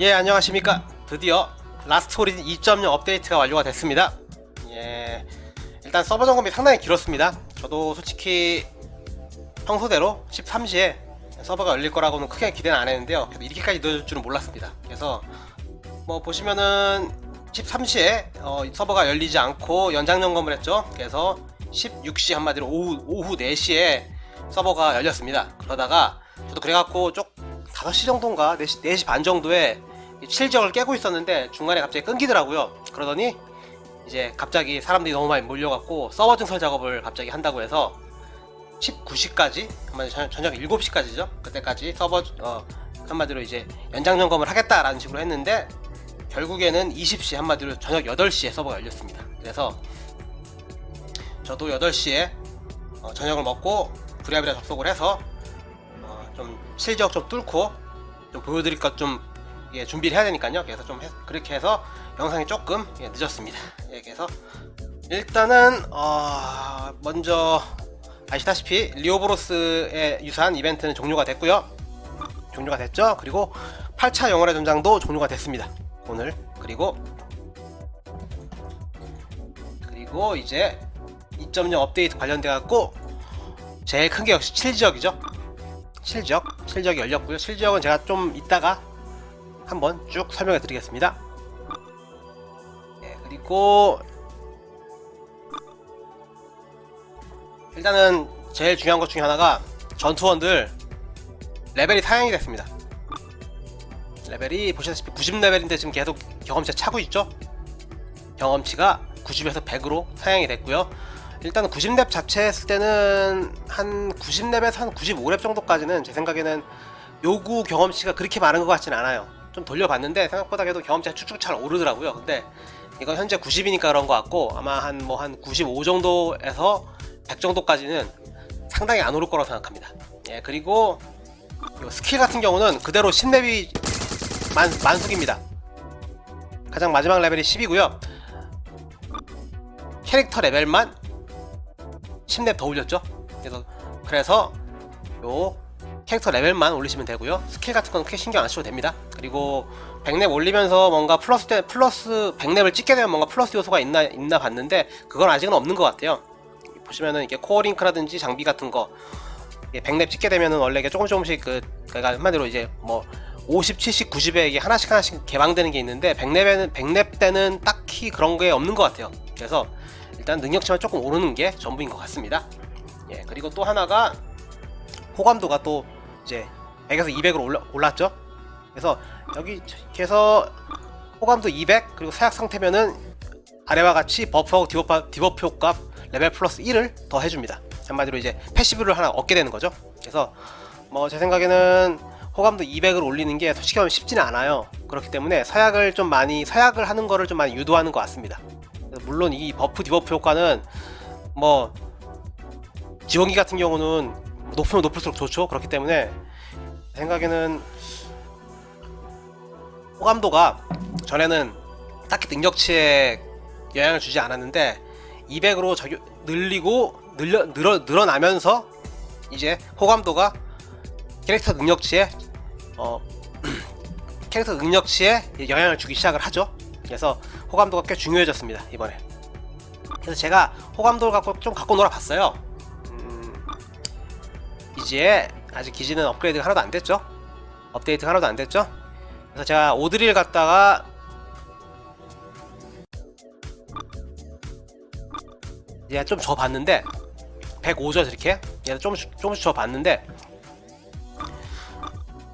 예 안녕하십니까. 드디어 라스트 오리진 2.0 업데이트가 완료가 됐습니다. 예 일단 서버 점검이 상당히 길었습니다. 저도 솔직히 평소대로 13시에 서버가 열릴 거라고는 크게 기대는 안 했는데요. 이렇게까지 늦을 줄은 몰랐습니다. 그래서 뭐 보시면은 13시에 어, 서버가 열리지 않고 연장 점검을 했죠. 그래서 16시 한마디로 오후, 오후 4시에 서버가 열렸습니다. 그러다가 저도 그래갖고 쪽 5시 정도인가 4시, 4시 반 정도에 실적을 깨고 있었는데 중간에 갑자기 끊기더라고요. 그러더니 이제 갑자기 사람들이 너무 많이 몰려갖고 서버 증설 작업을 갑자기 한다고 해서 19시까지 한마디로 저녁, 저녁 7시까지죠. 그때까지 서버 어, 한마디로 이제 연장 점검을 하겠다라는 식으로 했는데 결국에는 20시 한마디로 저녁 8시에 서버가 열렸습니다. 그래서 저도 8시에 어, 저녁을 먹고 부랴부랴 접속을 해서 어, 좀 실적 좀 뚫고 좀 보여드릴 것 좀 예, 준비를 해야 되니까요. 그래서 좀 해- 그렇게 해서 영상이 조금 예, 늦었습니다. 예, 그래서 일단은 어, 먼저 아시다시피 리오브로스의 유사한 이벤트는 종료가 됐고요. 종료가 됐죠. 그리고 8차 영월의 전장도 종료가 됐습니다. 오늘 그리고 그리고 이제 2.0 업데이트 관련돼 갖고 제일 큰 게 역시 7지역이죠. 7지역, 7지역이 열렸고요. 7지역은 제가 좀 이따가 한번 쭉 설명해 드리겠습니다. 네, 그리고 일단은 제일 중요한 것 중에 하나가 전투원들 레벨이 상향이 됐습니다. 레벨이 보시다시피 90레벨인데 지금 계속 경험치가 차고 있죠? 경험치가 90에서 100으로 상향이 됐고요. 일단 90렙 자체 했을 때는 한 90렙에서 한 95렙 정도까지는 제 생각에는 요구 경험치가 그렇게 많은 것 같지는 않아요. 좀 돌려봤는데 생각보다 그래도 경험치가 쭉쭉 잘 오르더라고요. 근데 이건 현재 90이니까 그런 것 같고 아마 한 뭐 한 95 정도에서 100 정도까지는 상당히 안 오를 거라고 생각합니다. 예 그리고 요 스킬 같은 경우는 그대로 10렙이 만, 만숙입니다. 가장 마지막 레벨이 10이고요. 캐릭터 레벨만 10렙 더 올렸죠. 그래서 그래서 요 캐릭터 레벨만 올리시면 되고요. 스킬 같은 건 크게 신경 안 쓰셔도 됩니다. 그리고 100렙 올리면서 뭔가 플러스 때 플러스 100렙을 찍게 되면 뭔가 플러스 요소가 있나 있나 봤는데 그건 아직은 없는 것 같아요. 보시면은 이게 코어 링크라든지 장비 같은 거 100렙 찍게 되면은 원래 이게 조금 조금씩 그 그러니까 한마디로 이제 뭐 50, 70, 90에 이게 하나씩 하나씩 개방되는 게 있는데 100렙에는 100렙 때는 딱히 그런 게 없는 것 같아요. 그래서 일단 능력치만 조금 오르는 게 전부인 것 같습니다. 예, 그리고 또 하나가 호감도가 또 이제 100에서 200으로 올라, 올랐죠. 그래서 여기 해서 호감도 200 그리고 사약 상태면은 아래와 같이 버프하고 디버프, 디버프 효과 레벨 플러스 1을 더 해줍니다. 한마디로 이제 패시브를 하나 얻게 되는 거죠. 그래서 뭐 제 생각에는 호감도 200을 올리는 게 솔직히 말하면 쉽지는 않아요. 그렇기 때문에 서약을 좀 많이 서약을 하는 거를 좀 많이 유도하는 것 같습니다. 물론 이 버프 디버프 효과는 뭐 지원기 같은 경우는 높으면 높을수록 좋죠. 그렇기 때문에 제 생각에는 호감도가 전에는 딱히 능력치에 영향을 주지 않았는데 200으로 적용 늘리고 늘려 늘어 늘어나면서 이제 호감도가 캐릭터 능력치에 어 캐릭터 능력치에 영향을 주기 시작을 하죠. 그래서 호감도가 꽤 중요해졌습니다 이번에. 그래서 제가 호감도를 갖고 좀 갖고 놀아봤어요. 음, 이제 아직 기지는 업그레이드가 하나도 안 됐죠. 업데이트가 하나도 안 됐죠. 그래서 제가 오드리를 갖다가 얘가 좀 줘봤는데 105죠 이렇게? 얘가 조금씩 줘봤는데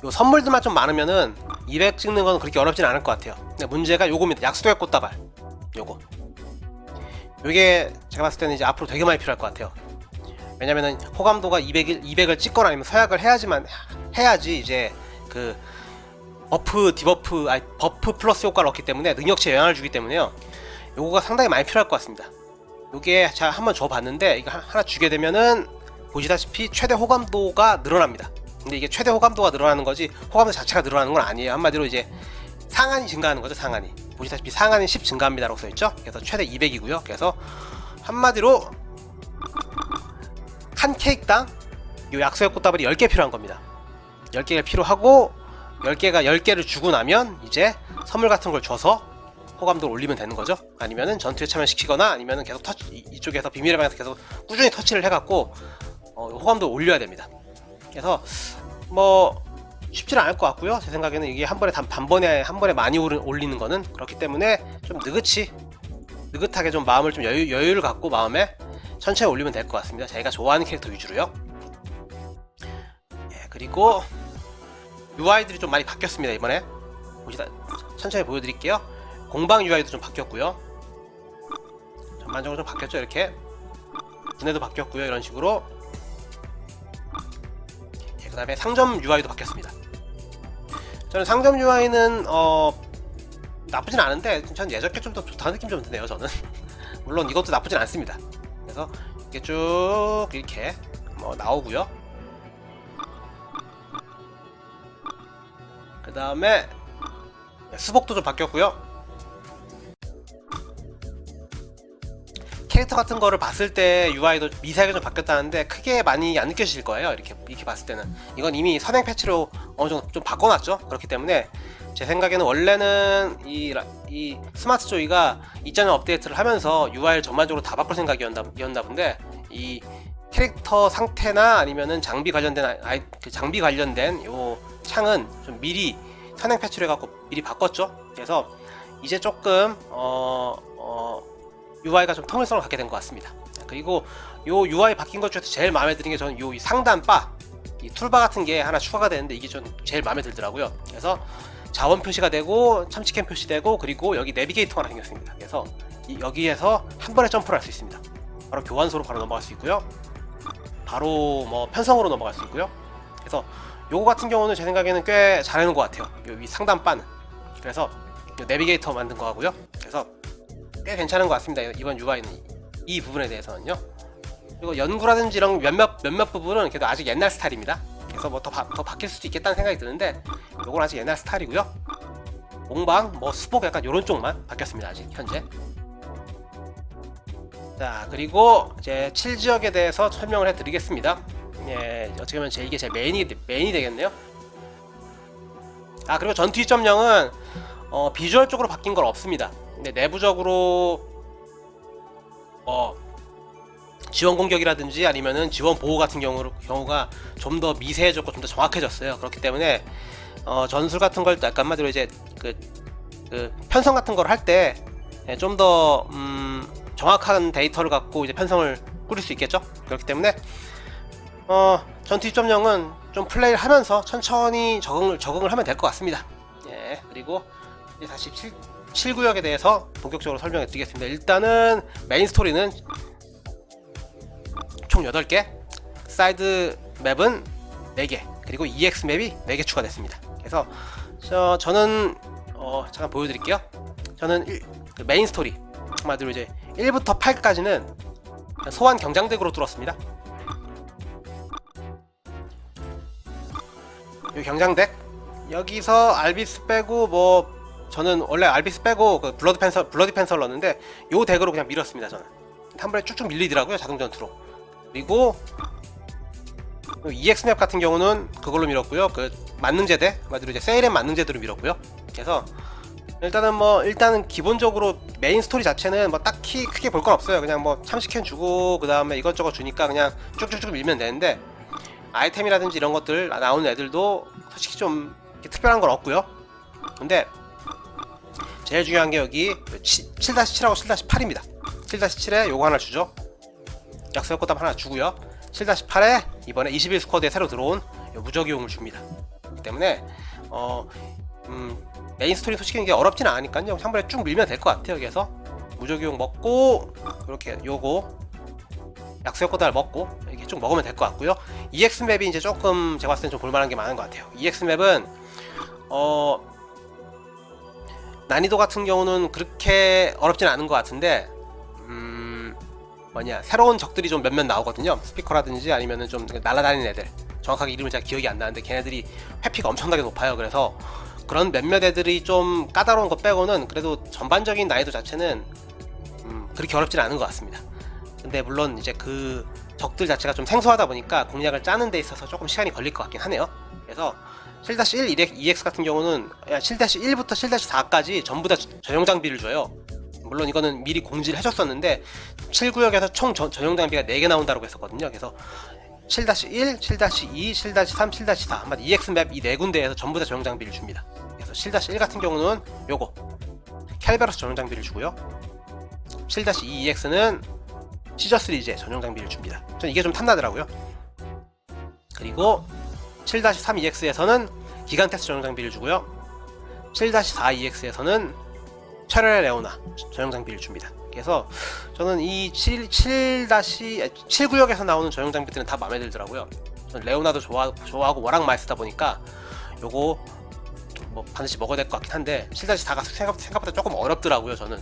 요 선물들만 좀 많으면은 200 찍는 건 그렇게 어렵진 않을 것 같아요. 근데 문제가 요겁니다 약수도의 꽃다발. 요거. 요게 제가 봤을 때는 이제 앞으로 되게 많이 필요할 것 같아요 왜냐면은 호감도가 200을 200을 찍거나 아니면 서약을 해야지만 해야지 이제 그 버프 디버프 아니 버프 플러스 효과를 얻기 때문에 능력치에 영향을 주기 때문에요 요거가 상당히 많이 필요할 것 같습니다 요게 제가 한번 줘봤는데 이거 하- 하나 주게 되면은 보시다시피 최대 호감도가 늘어납니다. 근데 이게 최대 호감도가 늘어나는 거지 호감도 자체가 늘어나는 건 아니에요. 한마디로 이제 상한이 증가하는 거죠. 상한이 보시다시피 상한이 10 증가합니다라고 써있죠. 그래서 최대 200이고요. 그래서 한마디로 한 케이크당 요 약소의 꽃다발이 10개 필요한 겁니다. 10개가 필요하고 10개가 10개를 주고 나면 이제 선물 같은 걸 줘서 호감도를 올리면 되는 거죠. 아니면은 전투에 참여시키거나 아니면은 계속 터치 이- 이쪽에서 비밀의 방에서 계속 꾸준히 터치를 해갖고 어, 호감도 올려야 됩니다. 그래서 뭐 쉽지는 않을 것 같고요. 제 생각에는 이게 한 번에 단, 단번에 한 번에 많이 올리는 거는 그렇기 때문에 좀 느긋이 느긋하게 좀 마음을 좀 여유, 여유를 갖고 마음에 천천히 올리면 될 것 같습니다. 자기가 좋아하는 캐릭터 위주로요. 예, 그리고 UI들이 좀 많이 바뀌었습니다 이번에 보시다 천천히 보여드릴게요. 공방 UI도 좀 바뀌었고요. 전반적으로 좀 바뀌었죠 이렇게 분해도 바뀌었고요 이런 식으로 예, 그 다음에 상점 UI도 바뀌었습니다. 저는 상점 UI는 어 나쁘진 않은데 전 예전께 좀 더 좋다는 느낌 좀 드네요 저는 물론 이것도 나쁘진 않습니다. 그래서 이게 쭉 이렇게 뭐 나오고요. 그 다음에 수복도 좀 바뀌었고요. 캐릭터 같은 거를 봤을 때 UI도 미세하게 좀 바뀌었다는데 크게 많이 안 느껴지실 거예요. 이렇게 이렇게 봤을 때는 이건 이미 선행 패치로 어느 정도 좀 바꿔놨죠. 그렇기 때문에 제 생각에는 원래는 이, 라- 이 스마트 조이가 2.0 업데이트를 하면서 UI를 전반적으로 다 바꿀 생각이었나 본데 이 캐릭터 상태나 아니면은 장비 관련된 아이- 그 장비 관련된 요 창은 좀 미리 선행 패치를 해갖고 미리 바꿨죠. 그래서 이제 조금 어, 어, UI가 좀 통일성을 갖게 된 것 같습니다. 그리고 요 UI 바뀐 것 중에서 제일 마음에 드는 게 저는 요이 상단 바, 이 툴바 같은 게 하나 추가가 되는데 이게 좀 제일 마음에 들더라고요. 그래서 자원 표시가 되고 참치캔 표시되고 그리고 여기 내비게이터가 생겼습니다. 그래서 이- 여기에서 한 번에 점프를 할 수 있습니다. 바로 교환소로 바로 넘어갈 수 있고요. 바로 뭐 편성으로 넘어갈 수 있고요. 그래서 요거 같은 경우는 제 생각에는 꽤 잘해놓은 것 같아요. 여기 상단 바는. 그래서 요 내비게이터 만든 거 하고요. 그래서 꽤 괜찮은 것 같습니다. 이번 UI는 이, 이 부분에 대해서는요. 그리고 연구라든지 이런 몇몇 몇몇 부분은 그래도 아직 옛날 스타일입니다. 그래서 뭐 더 더 바뀔 수도 있겠다는 생각이 드는데 요건 아직 옛날 스타일이고요. 공방, 뭐 수복 약간 요런 쪽만 바뀌었습니다. 아직 현재. 자 그리고 이제 7지역에 대해서 설명을 해드리겠습니다. 예, 어떻게 보면 제 이게 제 메인이 메인이 되겠네요. 아 그리고 전투 2.0은 어, 비주얼 쪽으로 바뀐 건 없습니다. 근데 내부적으로 어, 지원 공격이라든지 아니면은 지원 보호 같은 경우 경우가 좀 더 미세해졌고 좀 더 정확해졌어요. 그렇기 때문에 어, 전술 같은 걸 약간 한마디로 이제 그, 그 편성 같은 걸 할 때 좀더 음, 정확한 데이터를 갖고 이제 편성을 꾸릴 수 있겠죠. 그렇기 때문에 어, 전투 2.0은 좀 플레이를 하면서 천천히 적응을 적응을 하면 될 것 같습니다. 예, 그리고 이제 다시 7, 7구역에 대해서 본격적으로 설명해 드리겠습니다. 일단은 메인 스토리는 총 8개, 사이드 맵은 4개, 그리고 EX 맵이 4개 추가됐습니다. 그래서 저, 저는 어, 잠깐 보여드릴게요. 저는 일- 그 메인 스토리 한마디로 이제 1부터 8까지는 소환 경장덱으로 뚫었습니다. 이 경장덱 여기서 알비스 빼고 뭐 저는 원래 알비스 빼고 그 블러드 펜서 블러디 펜서를 넣었는데 요 덱으로 그냥 밀었습니다 저는 한 번에 쭉쭉 밀리더라고요 자동 전투로 그리고 요 EX 맵 같은 경우는 그걸로 밀었고요 그 만능제대 말대로 이제 세일앤 만능제대로 밀었고요 그래서 일단은 뭐 일단은 기본적으로 메인 스토리 자체는 뭐 딱히 크게 볼 건 없어요 그냥 뭐 참치캔 주고 그 다음에 이것저것 주니까 그냥 쭉쭉쭉 밀면 되는데 아이템이라든지 이런 것들 나오는 애들도 솔직히 좀 특별한 건 없고요. 근데 제일 중요한 게 여기 7-7하고 7-8입니다. 7-7에 요거 하나 주죠. 약속 꽃담 하나 주고요. 7-8에 이번에 21 스쿼드에 새로 들어온 요 무적이용을 줍니다. 때문에 어 음, 메인 스토리 솔직히 이게 어렵진 않으니까요. 한 번에 쭉 밀면 될 것 같아요. 그래서 무적이용 먹고 이렇게 요거 약수의 꽃다를 먹고 이렇게 쭉 먹으면 될 것 같고요. EX 맵이 이제 조금 제가 봤을 땐 좀 볼만한 게 많은 것 같아요. EX 맵은 어 난이도 같은 경우는 그렇게 어렵진 않은 것 같은데 음 뭐냐 새로운 적들이 좀 몇몇 나오거든요. 스피커라든지 아니면은 좀 날아다니는 애들 정확하게 이름을 제가 기억이 안 나는데 걔네들이 회피가 엄청나게 높아요. 그래서 그런 몇몇 애들이 좀 까다로운 것 빼고는 그래도 전반적인 난이도 자체는 음, 그렇게 어렵진 않은 것 같습니다. 근데 물론 이제 그 적들 자체가 좀 생소하다 보니까 공략을 짜는 데 있어서 조금 시간이 걸릴 것 같긴 하네요. 그래서 7-1 EX 같은 경우는 7-1부터 7-4까지 전부 다 전용 장비를 줘요. 물론 이거는 미리 공지를 해줬었는데 7구역에서 총 전, 전용 장비가 4개 나온다고 했었거든요. 그래서 7-1, 7-2, 7-3, 7-4 한마디 EX 맵 이 네 군데에서 전부 다 전용 장비를 줍니다. 그래서 7-1 같은 경우는 요거 캘베로스 전용 장비를 주고요. 7-2 EX는 시저스 리제 전용 장비를 줍니다. 전 이게 좀 탐나더라고요. 그리고 7-3 EX에서는 기간 테스 전용 장비를 주고요. 7-4 EX에서는 차레 레오나 전용 장비를 줍니다. 그래서 저는 이 7, 7 7구역에서 나오는 전용 장비들은 다 마음에 들더라고요. 레오나도 좋아, 좋아하고 워낙 많이 쓰다 보니까 요거 뭐 반드시 먹어야 될 것 같긴 한데 7-4가 생각, 생각보다 조금 어렵더라고요 저는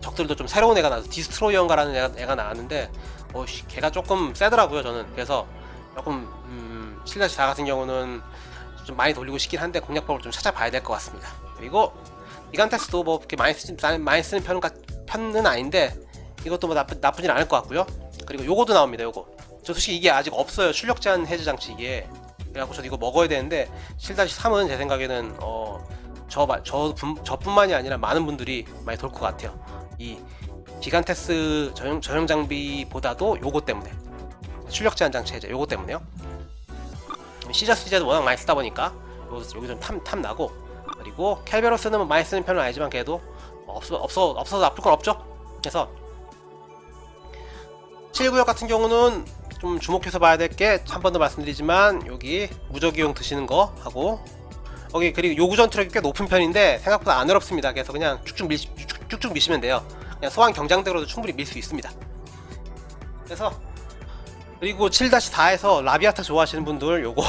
적들도 좀 새로운 애가 나서 디스트로이언가라는 애가, 애가 나왔는데 어, 씨, 걔가 조금 세더라고요 저는 그래서 조금 음, 7-4 같은 경우는 좀 많이 돌리고 싶긴 한데 공략법을 좀 찾아봐야 될 것 같습니다 그리고 이간테스도 뭐 그렇게 많이, 쓰, 많이 쓰는 편은, 편은 아닌데 이것도 뭐 나쁘, 나쁘진 않을 것 같고요. 그리고 요거도 나옵니다 요거. 저 솔직히 이게 아직 없어요. 출력 제한 해제 장치 이게. 그래갖고 저도 이거 먹어야 되는데 7-3은 제 생각에는 어, 저, 저, 저뿐만이 아니라 많은 분들이 많이 돌 것 같아요. 이 기간테스 전용, 전용 장비보다도 요거 때문에. 출력 제한 장치 해제 요거 때문에요. 시저스 시제도 워낙 많이 쓰다 보니까 여기 좀 탐, 탐 나고 그리고 캘베로스는 뭐 많이 쓰는 편은 아니지만 그래도 뭐 없어, 없어, 없어서 나쁠 건 없죠. 그래서 7구역 같은 경우는 좀 주목해서 봐야 될 게 한 번 더 말씀드리지만 여기 무적이용 드시는 거 하고 여기 그리고 요구전 트랙이 꽤 높은 편인데 생각보다 안 어렵습니다. 그래서 그냥 쭉쭉, 밀, 쭉, 쭉쭉 미시면 돼요. 그냥 소환 경장대로도 충분히 밀 수 있습니다. 그래서 그리고 7-4에서 라비아타 좋아하시는 분들 요거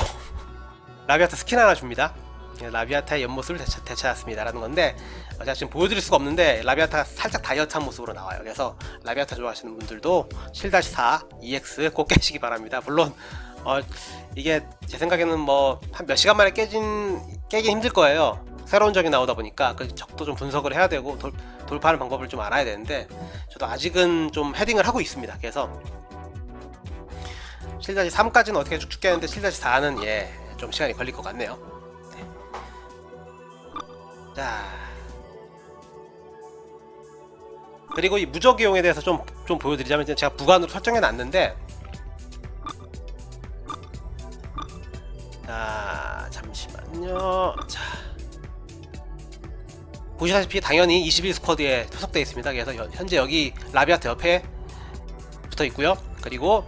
라비아타 스킨 하나 줍니다. 예, 라비아타의 옆모습을 되찾, 되찾았습니다라는 건데 어, 제가 지금 보여드릴 수가 없는데 라비아타가 살짝 다이어트한 모습으로 나와요. 그래서 라비아타 좋아하시는 분들도 7-4 EX 꼭 깨시기 바랍니다. 물론 어, 이게 제 생각에는 뭐 한 몇 시간 만에 깨진 깨긴 힘들 거예요. 새로운 적이 나오다 보니까 그 적도 좀 분석을 해야 되고 돌, 돌파하는 방법을 좀 알아야 되는데 저도 아직은 좀 헤딩을 하고 있습니다. 그래서 7-3까지는 어떻게 쭉쭉 깨는데 7-4는 예 좀 시간이 걸릴 것 같네요. 네. 자. 그리고 이 무적이용에 대해서 좀, 좀 보여드리자면 제가 부관으로 설정해 놨는데. 자 잠시만요. 자. 보시다시피 당연히 21 스쿼드에 소속되어 있습니다. 그래서 여- 현재 여기 라비아트 옆에 붙어 있고요. 그리고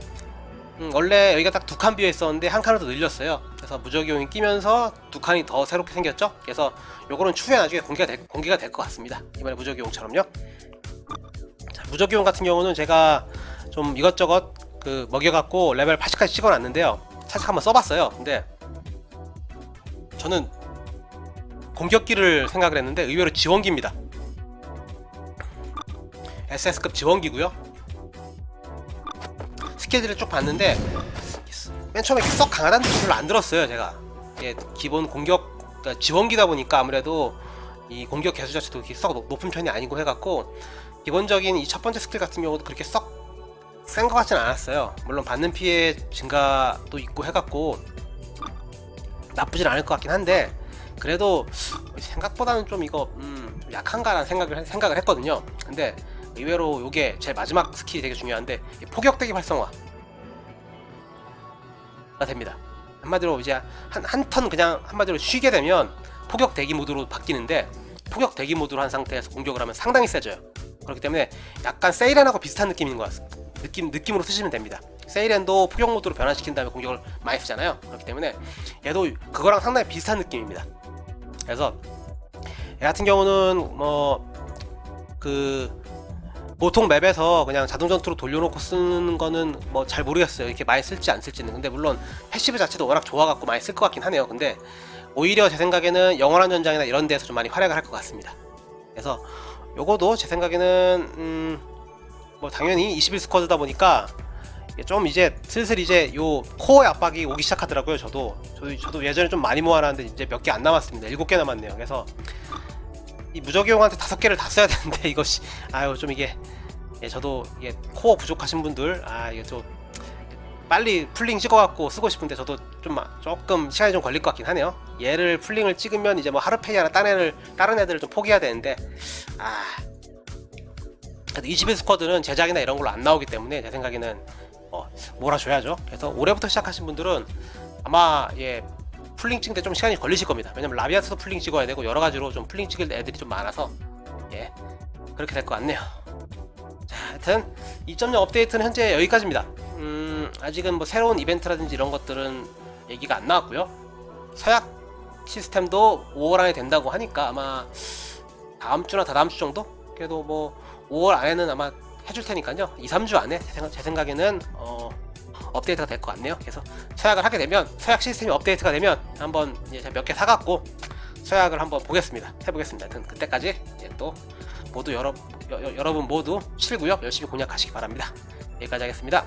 음, 원래 여기가 딱 두 칸 비어 있었는데 한 칸을 더 늘렸어요. 그래서 무적이용이 끼면서 두 칸이 더 새롭게 생겼죠. 그래서 요거는 추후에 나중에 공개가 될, 공개가 될 것 같습니다. 이번에 무적이용처럼요. 자, 무적이용 같은 경우는 제가 좀 이것저것 그 먹여갖고 레벨 80까지 찍어놨는데요. 살짝 한번 써봤어요. 근데 저는 공격기를 생각을 했는데 의외로 지원기입니다. SS급 지원기고요. 스킬들을 쭉 봤는데 맨 처음에 썩 강하다는 느낌 별로 안 들었어요 제가. 이게 기본 공격 그러니까 지원기다 보니까 아무래도 이 공격 개수 자체도 썩 높- 높은 편이 아니고 해갖고 기본적인 이 첫 번째 스킬 같은 경우도 그렇게 썩 센 것 같진 않았어요. 물론 받는 피해 증가도 있고 해갖고 나쁘진 않을 것 같긴 한데 그래도 생각보다는 좀 이거 음, 좀 약한가라는 생각을 생각을 했거든요. 근데 의외로 이게 제일 마지막 스킬이 되게 중요한데 이 포격대기 활성화가 됩니다. 한마디로 이제 한 한 턴 그냥 한마디로 쉬게 되면 포격 대기 모드로 바뀌는데 포격 대기 모드로 한 상태에서 공격을 하면 상당히 세져요. 그렇기 때문에 약간 세이렌하고 비슷한 느낌인 것 같습니다. 느낌 느낌으로 쓰시면 됩니다. 세이렌도 포격 모드로 변환시킨 다음에 공격을 많이 쓰잖아요. 그렇기 때문에 얘도 그거랑 상당히 비슷한 느낌입니다. 그래서 얘 같은 경우는 뭐 그 보통 맵에서 그냥 자동 전투로 돌려놓고 쓰는 거는 뭐 잘 모르겠어요. 이렇게 많이 쓸지 안 쓸지는. 근데 물론 패시브 자체도 워낙 좋아갖고 많이 쓸 것 같긴 하네요. 근데 오히려 제 생각에는 영원한 전장이나 이런 데서 좀 많이 활약을 할 것 같습니다. 그래서 요거도 제 생각에는 음, 뭐 당연히 21 스쿼드다 보니까 이게 좀 이제 슬슬 이제 요 코어의 압박이 오기 시작하더라고요. 저도 저도, 저도 예전에 좀 많이 모아놨는데 이제 몇 개 안 남았습니다. 7개 남았네요. 그래서 이 무적이용한테 다섯 개를 다 써야 되는데 이것이 아유 좀 이게 예, 저도 이게 코어 부족하신 분들 아 이게 좀 빨리 풀링 찍어갖고 쓰고 싶은데 저도 좀 마- 조금 시간이 좀 걸릴 것 같긴 하네요. 얘를 풀링을 찍으면 이제 뭐 하르페이나 다른 애를 다른 애들을 좀 포기해야 되는데 아 20일 스쿼드는 제작이나 이런 걸로 안 나오기 때문에 제 생각에는 어, 몰아줘야죠. 그래서 올해부터 시작하신 분들은 아마 예 풀링 찍는데 좀 시간이 걸리실 겁니다. 왜냐면 라비아스도 풀링 찍어야 되고 여러 가지로 좀 풀링 찍을 애들이 좀 많아서 예 그렇게 될 것 같네요. 자, 하여튼 2.0 업데이트는 현재 여기까지입니다. 음, 아직은 뭐 새로운 이벤트라든지 이런 것들은 얘기가 안 나왔고요. 서약 시스템도 5월 안에 된다고 하니까 아마 다음 주나 다다음 주 정도? 그래도 뭐 5월 안에는 아마 해줄 테니까요. 2, 3주 안에 제, 생각, 제 생각에는 어, 업데이트가 될 것 같네요. 그래서 서약을 하게 되면 서약 시스템이 업데이트가 되면 한번 몇개 사갖고 서약을 한번 보겠습니다. 해보겠습니다. 그때까지 이제 또 모두 여러, 여, 여- 여러분 모두 7구역 열심히 공략하시기 바랍니다. 여기까지 하겠습니다.